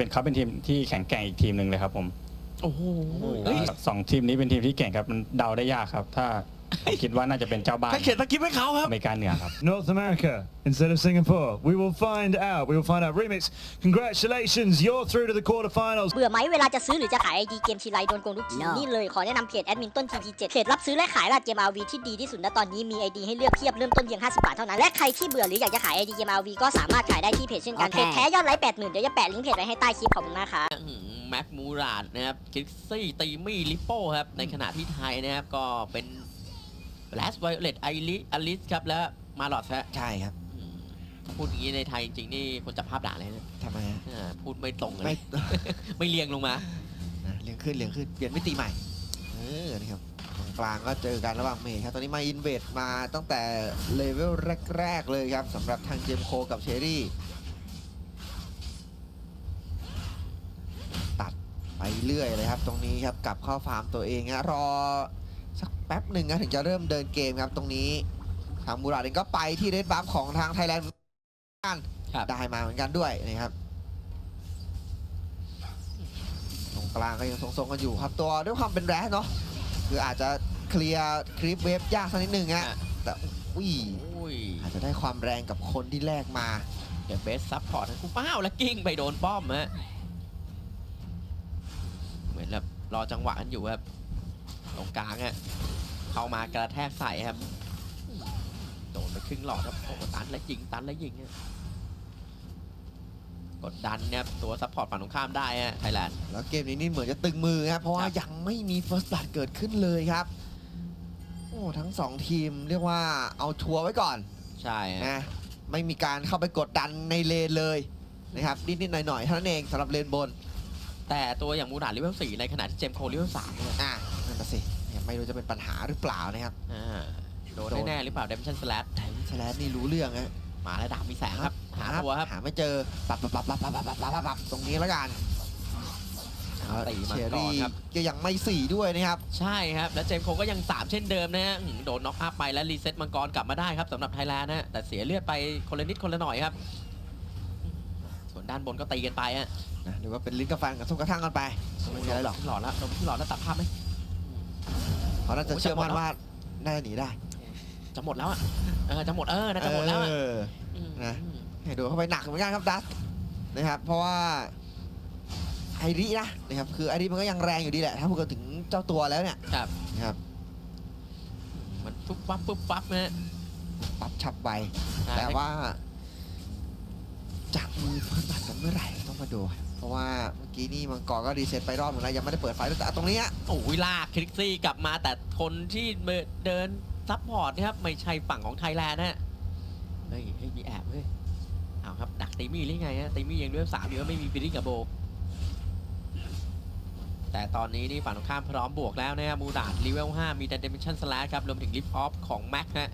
เป็นเขาเป็นทีมที่แข็งแกร่งอีกทีมหนึ่งเลยครับผมโอ้โหเฮ้ย สองทีมนี้เป็นทีมที่เก่งครับมันเดาได้ยากครับ ถ้า ผมคิดว่าน่าจะเป็นเจ้าบ้านใครเขียนสคริปต์ให้เขาครับ อเมริกาเหนือครับ North America instead of Singapore. We will find out. We will find out. Remix, congratulations. You're through to the quarterfinals. เบื่อไหมเวลาจะซื้อหรือจะขายไอดีเกมทีไรโดนโกงทุกทีนี่เลยขอแนะนำเพจแอดมินต้น TP7 เพจรับซื้อและขายราดเกม RV ที่ดีที่สุดณตอนนี้มีไอดีให้เลือกเพียบเริ่มต้นเพียง 50 บาทเท่านั้น และใครที่เบื่อหรืออยากจะขายไอดีเกม RV ก็สามารถขายได้ที่เพจเช่นกันเพจแท้ยอดไลค์80,000เดี๋ยวจะแปะลิงก์เพจไว้ให้ใต้คลิปขอบคุณมากครับ อื้อหือแม็กมูราดนะครับคิกซี่ตีมี่ลิปโป้ครับในขณะที่ไทยนะครับก็เป็น แลสไวเลตไอริอลิสครับแล้วมาหลอดฮะใช่ครับอืมพูดอย่างนี้ในไทยจริงๆนี่คนจับภาพด่าเลยนะทำไมฮะอ่าพูดไม่ตรงเลไม่ ย ไม่เรียงลงมานะเลี้ยงขึ้นเลี้ยงขึ้นเปลี่ยนมิติใหม่เออนี่ครับตรงกลางก็เจอกันระหว่างเมย์ครับตอนนี้มาอินเวดมาตั้งแต่เลเวลแรกๆเลยครับสำหรับทางเจมส์โคกับเชอรี่ ตัดไปเรื่อยเลยครับ ตรงนี้ครับกลับเข้าฟาร์มตัวเองฮะรอสัก แป๊บหนึ่งนะถึงจะเริ่มเดินเกมครับตรงนี้ ทางมูราดเองก็ไปที่เรดบัฟของทางไทยแลนด์กันครับได้มาเหมือนกันด้วยนะครับตรงกลางก็ยังทรงๆกันอยู่ครับตัวด้วยความเป็นแรสเนาะคืออาจจะเคลียร์คลิปเวฟยากสักนิดหนึ่งฮะอะแต่อุ้ยอุ้ยอาจจะได้ความแรงกับคนที่แลกมาเดี๋ยวเบสซับพอร์ตทั้งคู่เป้าแล้วกิ้งไปโดนป้อมฮะเหมือนแบบรอจังหวะกันอยู่ครับตรงกลางฮะ เข้ามากระแทกใส่ครับ โดนไปครึ่งหลอดครับโอ้โหตันและยิงตันและยิงฮะกดดันเนี่ยตัวซัพพอร์ตฝั่งตรงข้ามได้ฮะไทยแลนด์แล้วเกมนี้นี่เหมือนจะตึงมือครับเพราะว่าครับยังไม่มี First Blood เกิดขึ้นเลยครับโอ้ทั้งสองทีมเรียกว่าเอาชัวร์ไว้ก่อน ใช่ฮะนะไม่มีการเข้าไปกดดันในเลนเลยนะครับนิดๆหน่อยๆเท่านั้นเองสำหรับเลนบน แต่ตัวอย่างมูนาลิเวลสี่ในขณะที่เจมส์โคลิเวลสามเนี่ยอะนั่นน่ะสิยัง ไม่รู้จะเป็นปัญหาหรือเปล่านะครับอ่าโดนแน่ๆหรือเปล่าเดมชันสแลตแต่วิสแลนนี่รู้เรื่องฮะมาแล้วดาบมีแสงครับ หาตัวครับ หาไม่เจอปับปับปับปับปับปับปับปับปับปับตรงนี้แล้วกันตีมาเชอก่อนรี่ครับก็ยังไม่สี่ด้วยนะครับ ใช่ครับ แล้วเจมส์โคก็ยัง3เช่นเดิมนะฮะอื้อหือโดนน็อกอัพไปแล้วรีเซ็ตมังกรกลับมาได้ครับสำหรับไทยแลนด์นะฮะแต่เสียเลือดไปคนละนิดคนละหน่อยครับ ส่วนด้านบนก็ตีกันไปฮะนะหรือว่าเป็นลิ้นกับฟันกับทุกกระทั่งกันไปไม่มีอะไรหรอกหลอดแล้วโดนหลอดแล้วตัดภาพไหม เขาน่าจะโอ้ยเชื่อมั่นจะหมดแล้วว่าน่าจะหนีได้จะหมดแล้วอะเออจะหมดเออน่าจะหมดแล้วอะเออมนะให้ดูเข้าไปหนักเหมือนกันครับดัสนะครับ เพราะว่าไอรินะนะครับคือไอริมันก็ยังแรงอยู่ดีแหละถ้าพูดกันถึงเจ้าตัวแล้วเนี่ยครับนะครับ มันปุ๊บปั๊บปุ๊บปั๊บนะฮะปรับฉับไวใช่แต่ว่าจะมีเพิ่มบัตรกันเมื่อไหร่ต้องมาดู เพราะว่าเมื่อกี้นี่มังกรก็รีเซ็ตไปรอบหนึ่งแล้วยังไม่ได้เปิดไฟแต่ตรงนี้โอ้ยลากคลิกซี่กลับมาแต่คนที่เดินซัพพอร์ตนะครับไม่ใช่ฝั่งของไทยแลนด์นะฮะเฮ้ยเฮ้ยมีแอบเฮ้ยเอาครับดักตีมี่หรือไงฮะตีมี่ยังด้วยสามอยู่ว่าไม่มีบิลลิ่งกับโบ แต่ตอนนี้นี่ฝั่งตรงข้ามพร้อมบวกแล้วนะครับมูดาดลีเวล5มีแต่เดม n ชั่นสแลครับรวมถึงลิฟต์ออฟของแม็กฮะ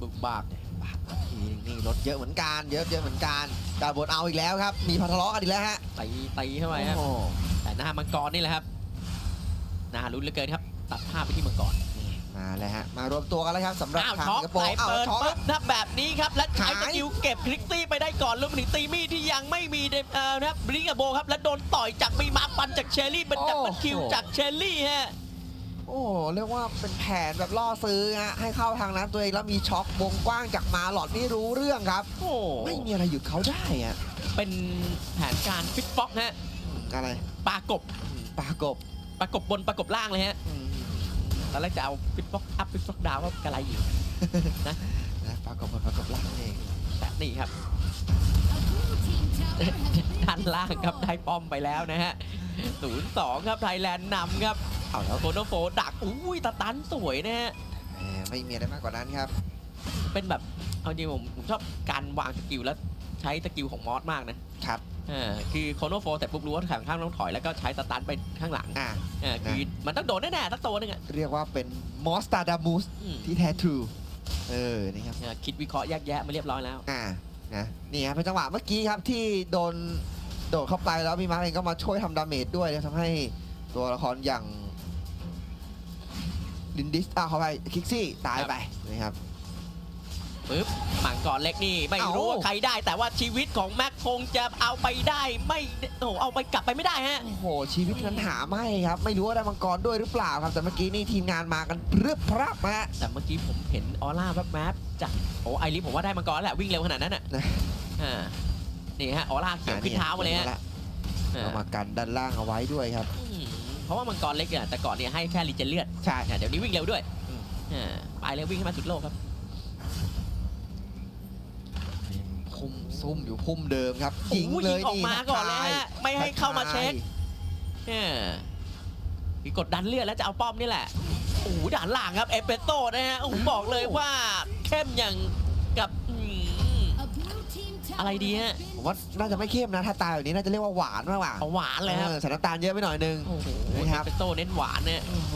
บุกบากบาทนาที นึงนี่ลดเยอะเหมือนกัน เยอะเยอะเหมือนกันดาวบนเอาอีกแล้วครับ มีพัทะเลาะกันอีกแล้วฮะตีตีเข้าไปฮะโอ้โหแต่หน้ามังกรนี่แหละครับน่าลุ้นเหลือเกินครับ ตัดภาพไปที่มังกรมาเลยฮะ มารวมตัวกันแล้วครับสำหรับอ้าวทางช็อกสิงคโปไปร์อ้าวเปิดช็อกปุ๊บนับแบบนี้ครับ และใช้หายสกิลเก็บคลิกซี่ไปได้ก่อนรวมถึงตีมี่ที่ยังไม่มีเดมเอ่อนะครับบลิงกับโบครับ และโดนต่อยจากมีมาฟันจากเชอรี่เป็นดับเบิลคิวจากเชอรี่ฮะ โอ้โหเรียกว่าเป็นแผนแบบล่อซื้อฮะให้เข้าทางนั้นตัวเองแล้วมีช็อกวงกว้างจากมาหลอดไม่รู้เรื่องครับ โอ้ไม่มีอะไรหยุดเขาได้อะเป็นแผนการฟิตฟ็อกฮะอะไรปลากบปลากบปลากบบนปลากบล่างเลยฮะอืมตอนแรกจะเอาฟิตฟ็อกอัพฟิตฟ็อกดาวก็กระไรอยู่นะปลากบบนปลากบล่างนั่นเองแต่นี่ครับด้านล่างครับได้ป้อมไปแล้วนะฮะศูนย์สองครับไทยแลนด์นำครับ เอาแล้วโคโนโฟดักอุ้ยตะตันสวยนะฮะแหมไม่มีอะไรมากกว่านั้นครับ เป็นแบบเอาจริงผมผมชอบการวางสกิลแล้วใช้สกิลของมอสมากนะครับเออคือโคโนโฟแต่ปุ๊บรู้ว่าข้างข้างต้องถอยแล้วก็ใช้สตันไปข้างหลังอะเออคือมันต้องโดนแน่ๆสักตัวหนึงอะเรียกว่าเป็นมอสตาดามูสอืมที่แท้ทรูเออนี่ครับเออคิดวิเคราะห์แยกแยะมาเรียบร้อยแล้ว อ่า นะ นี่ครับเป็นจังหวะเมื่อกี้ครับที่โดนโดดเข้าไปแล้วมีมาร์คเองก็มาช่วยทำดาเมจด้วยทำให้ตัวละครอย่าง ลินดิสอ่าเข้าไปคิกซี่ตายไปนะครับ ปึ๊บมังกรเล็กนี่ไม่รู้เอ้าว่าใครได้ แต่ว่าชีวิตของแม็กคงจะเอาไปได้ไม่โอ้โหเอาไปกลับไปไม่ได้ฮะ โอ้โห ชีวิตนั้นหาไม่ครับ ไม่รู้ว่าได้มังกรด้วยหรือเปล่าครับ แต่เมื่อกี้นี่ทีมงานมากันพรึบพรับฮะแต่เมื่อกี้ผมเห็นออร่าแวบๆจากโอ้ไอริฟผมว่าได้มังกรแล้วแหละวิ่งเร็วขนาดนั้นอะนะอ่านี่ฮะออร่าเขียวขึ้นเท้ามาเลยฮะอ่อ่าเอามากันด้านล่างเอาไว้ด้วยครับอืมเพ ราะว่ามังกรเล็กเนี่ยแต่ก่อนเนี่ยให้แค่รีเจนเลือดใช่ อ่าเดี๋ยวนี้วิ่งเร็วด้วยอืม อ่าไปเลยวิ่งให้มาสุดโลกครับ พุ่มซุ่มอยู่พุ่มเดิมครับยิงโอ้โหเลยออกนี่มาก่อนเลยทัฮะไม่ให้เข้ามาเช็คทักทยเนี่ยมีกดดันเลือดแล้วจะเอาป้อมนี่แหละโอ้โหด่านหลังครับเอเปโตนะฮะโอ้โหบอกเลยว่าเข้มอย่างกับอืม อะไรดีฮะผมว่าน่าจะไม่เข้มนะ ถ้าตายแบบนี้น่าจะเรียกว่าหวานมากกว่าเอาหวานเลยครับออใส่น้ำตาลเยอะไปหน่อยนึง โอ้โหนะคเอรับ เปโตเน้นหวานเนี่ยโอ้โห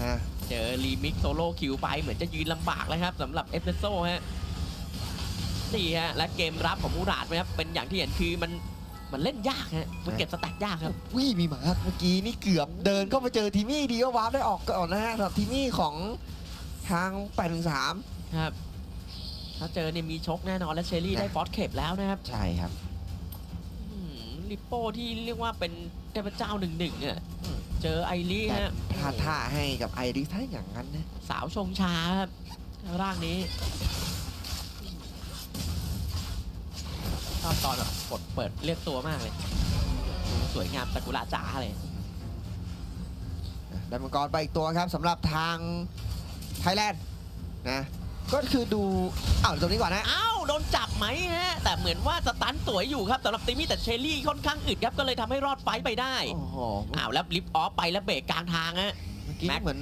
นะเจอรีมิกโซโล่คิวไปเหมือนจะยืนลำบากแล้วครับสำหรับเอสเปโซฮะนี่ฮะและเกมรับของมูราดนะครับเป็นอย่างที่เห็นคือมันมันเล่นยากฮะมันเก็บสแต็กยากครับวิ่มีมาร์คเมื่อกี้นี่เกือบเดินเข้ามาเจอทีมี่ดีก็วาร์ปได้ออกก่อนนะฮะสำหรับทีมี่ของทาง813ครับ ถ้าเจอเนี่ยมีชกแน่นอนและเชอรี่ได้ฟอสเคปแล้วนะครับใช่ครับอืมลิปโป้ที่เรียกว่าเป็นเทพเจ้าหนึ่งหนึ่งเนี่ยเจอไอรีแต่ฮะพลาดท่าให้กับไอริสถ้าอย่างนั้นนะสาวชงชาครับร่างนี้ชอบตอนแบบกดเปิดเรียกตัวมากเลยดูสวยงามตะกุระจ๋าเลยได้มังกรไปอีกตัวครับสำหรับทางไทยแลนด์นะ ก็คือดูอ้าวตรงนี้ก่อนนะ อ้าวโดนจับไหมฮะ แต่เหมือนว่าสตันสวยอยู่ครับสำหรับติมี่แต่เชลลี่ค่อนข้างอึดครับ ก็เลยทำให้รอดไฟต์ไปได้ โอ้โหอ้าวแล้วลิฟต์ออฟไปแล้วเบรกกลางทางฮะ เมื่อกี้แม็ก เหมือน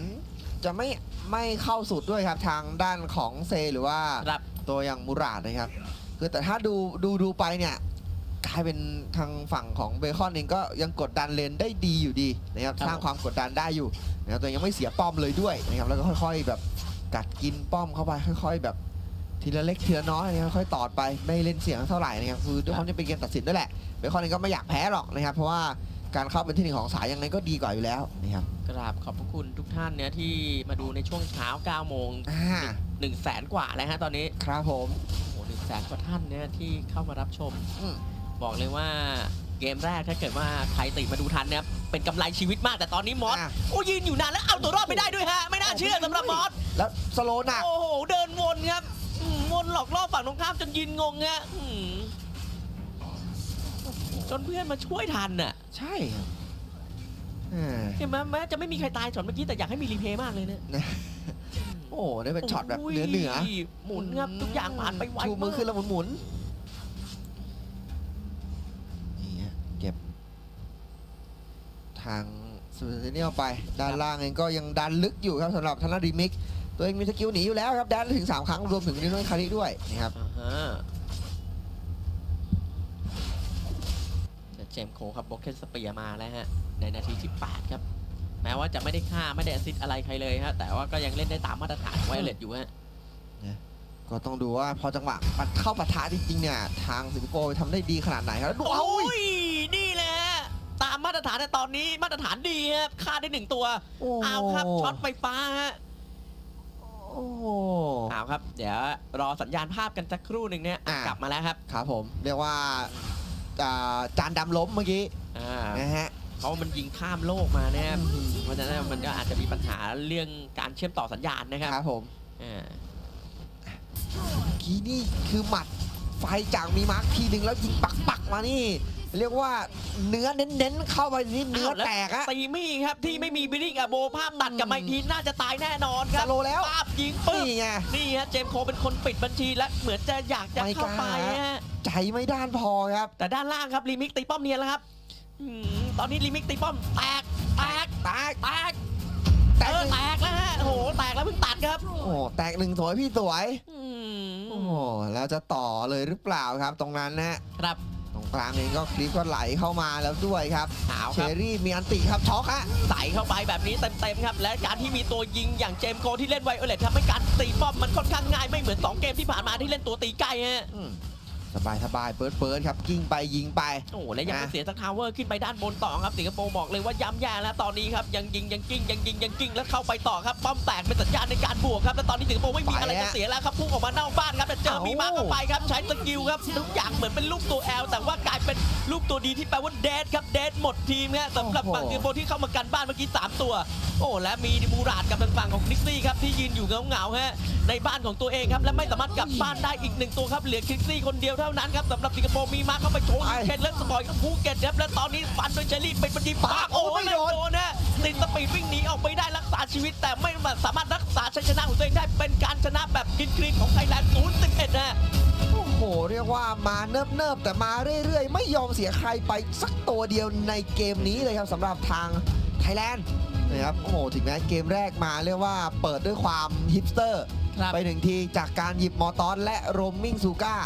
จะไม่ไม่เข้าสุดด้วยครับทางด้านของเซหรือว่าครับ ตัวอย่างมูราดนะครับ คือแต่ถ้าดูดูดูไปเนี่ยกลายเป็นทางฝั่งของเบคอนเองก็ยังกดดันเลนได้ดีอยู่ดีนะครับครับ สร้างความกดดันได้อยู่นะครับตัวเองยังไม่เสียป้อมเลยด้วยนะครับแล้วก็ค่อย ๆ แบบ กัดกินป้อมเข้าไปค่อย ๆ แบบทีละเล็กทีละน้อยนะครับค่อยๆตอดไปไม่เล่นเสียงเท่าไหร่นะครับคือด้วยความที่เป็นเกมตัดสินด้วยแหละเบคอนเองก็ไม่อยากแพ้หรอกนะครับ เพราะว่าการเข้าเป็นที่หนึ่งของสายยังไงก็ดีกว่าอยู่แล้วนะครับกราบขอบพระคุณทุกท่านเนี่ยที่มาดูในช่วงเช้า9โมงอ่า1 0 0 0 0แสนกว่าแล้วฮะตอนนี้ครับผมโอ้หนึ่งแสนกว่าท่านเนี่ยที่เข้ามารับชมอืมบอกเลยว่า เกมแรกถ้าเกิดว่าใครติดมาดูทันเนี่ยเป็นกำไรชีวิตมากแต่ตอนนี้มอสอะ โอ้ยืนอยู่นานแล้วเอาตัวรอดไม่ได้ด้วยฮะ ไม่น่าเชื่อสำหรับมอส แล้วสโลว์หนัก โอ้โห เดินวนครับอืมวนหลอกล่อฝั่งตรงข้ามจนยืนงงฮะอืมจนเพื่อนมาช่วยทันน่ะใช่ครับอ่าเห็นไหมแม้จะไม่มีใครตายช็อตเมื่อกี้แต่อยากให้มีรีเพย์มากเลยเนี่ยนะโอ้ได้เป็นช็อตแบบเหนือเหนือโยหมุนครับทุกอย่างผ่านไปไวชูมือขึ้นมากแล้วหมุนหมุนนี่ฮะเก็บ ทางซูเซเนียลไป ด้านล่างเองก็ยังดันลึกอยู่ครับสำหรับธนารีมิก ตัวเองมีสกิลหนีอยู่แล้วครับดันถึง 3 ครั้งรวมถึงนิโนยคาริด้วยนะครับอ่าฮะแต่เจมส์โคครับบล็อกเคนสเปียร์มาแล้วฮะ ในนาทีที่ 8 ครับ แม้ว่าจะไม่ได้ฆ่าไม่ได้แอสซิสต์อะไรใครเลยฮะ แต่ว่าก็ยังเล่นได้ตามมาตรฐานไวเลตอยู่ฮะ ก็ต้องดูว่าพอจังหวะมันเข้าปะทะจริงๆเนี่ยทางสิงคโปร์ทำได้ดีขนาดไหนครับแล้วดูโอ้เอ้ยยนี่แหละ ตามมาตรฐานในตอนนี้มาตรฐานดีครับฆ่าได้หนึ่งตัวโอ้โหเอาครับช็อตไฟฟ้าฮะโอ้โหเอาครับ เดี๋ยวรอสัญญาณภาพกันสักครู่หนึ่งเนี่ยอะ กลับมาแล้วครับครับผม เรียกว่าอ่าจานดำล้มเมื่อกี้อ่านะฮะ เพราะมันยิงข้ามโลกมานะครับเพราะฉะนั้นมันก็อาจจะมีปัญหาเรื่องการเชื่อมต่อสัญญาณนะครับครับผมอ่า เมื่อกี้นี่คือหมัดไฟจากมีมาร์คทีหนึ่งแล้วยิงปักปักๆมานี่ เรียกว่าเนื้อเน้นๆเข้าไปนี่เนื้อาวล้วแตกอะตีมี่ครับที่ไม่มีบิลลิ่งอะโบภาพตัดกับไมค์ทีน่าจะตายแน่นอนคสรับโลว์แล้ว ภาพยิงปึ๊บนี่ไง นี่ฮะเจมส์โคเป็นคนปิดบัญชีและเหมือนจะอยากจะไม่กเข้าล้าไปฮะ ใจไม่ด้านพอครับ แต่ด้านล่างครับรีมิกตีป้อมเนียนแล้วครับอืมตอนนี้รีมิกตีป้อมแตกแตกแตกแตกแตเอกอหนึ่งแตกแล้วฮะโอ้โหแตกแล้วเพิ่งตัดครับโอ้โหแตกหนึ่งสวยพี่สวย อืมโอ้โหแล้วจะต่อเลยหรือเปล่าครับตรงนั้นนะ ครับตรง กลางเองก็คลิปก็ไหลเข้ามาแล้วด้วยครับเอาเชครับ อรี่มีอันติครับช็อกฮะ ใส่เข้าไปแบบนี้เต็มๆครับ และการที่มีตัวยิงอย่างเจมส์โคที่เล่นไวโอเลตทำให้การตีป้อมมันค่อนข้างง่ายไม่เหมือน 2 เกมที่ผ่านมาที่เล่นตัวตีไกลฮะ อืม สบายสบายๆเปิดเปิดครับกิ้งไปยิงไป โอ้โหและยังไม่นะเสียสักทาวเวอร์ขึ้นไปด้านบนต่อครับสิงคโปร์บอกเลยว่าย้ำแย่แล้วตอนนี้ครับยังยิงยังกิ้งยังยิงยังกิ้งแล้วเข้าไปต่อครับป้อมแตกเป็นสัญญาณในการบวกครับและตอนนี้สิงคโปร์ไม่มีอะไรจะเสียแล้วครับพุ่งออกมานอกบ้านครับแต่เจอมีมาเข้าไปครับใช้สกิลครับทุกอย่างเหมือนเป็นลูกตัวแอลแต่ว่ากลายเป็นลูกตัวดีที่แปลว่าเดดครับเดดหมดทีมครับสำหรับฝั่งสิงคโปร์ที่เข้ามากันบ้านเมื่อกี้สามตัว โอ้และมีมูราดกับทางฝั่งของคริกซี่ครับที่ยืนอยู่เหงาๆฮะในบ้านของตัวเองครับและไม่สามารถกลับบ้านได้อีกหนึ่งตัวครับเหลือคริกซี่คนเดียวเท่านั้นครับสำหรับสิงคโปร์มีมาเข้าไปโชว์ไปเคนเล่นสปอยกับภูเก็ตครับและตอนนี้ฟันโดยเชอรี่เป็นบันดีปากโอ้ยไม่โดนโดนนะติดสปีดวิ่งหนีออกไปได้รักษาชีวิต แต่ไม่สามารถรักษาชัยชนะของตัวเองได้เป็นการชนะแบบกินคลีนของไทยแลนด์0-11นะโอ้โห เรียกว่ามาเนิบเนิบๆแต่มาเรื่อยๆ ไม่ยอมเสียใครไปสักตัวเดียวในเกมนี้เลยครับสำหรับทางไทยแลนด์นะครับโอ้โหถึงแม้เกมแรกมาเรียกว่าเปิดด้วยความฮิปสเตอร์ครับไปถึงทีจากการหยิบมอตอนและโรมมิงซูก้า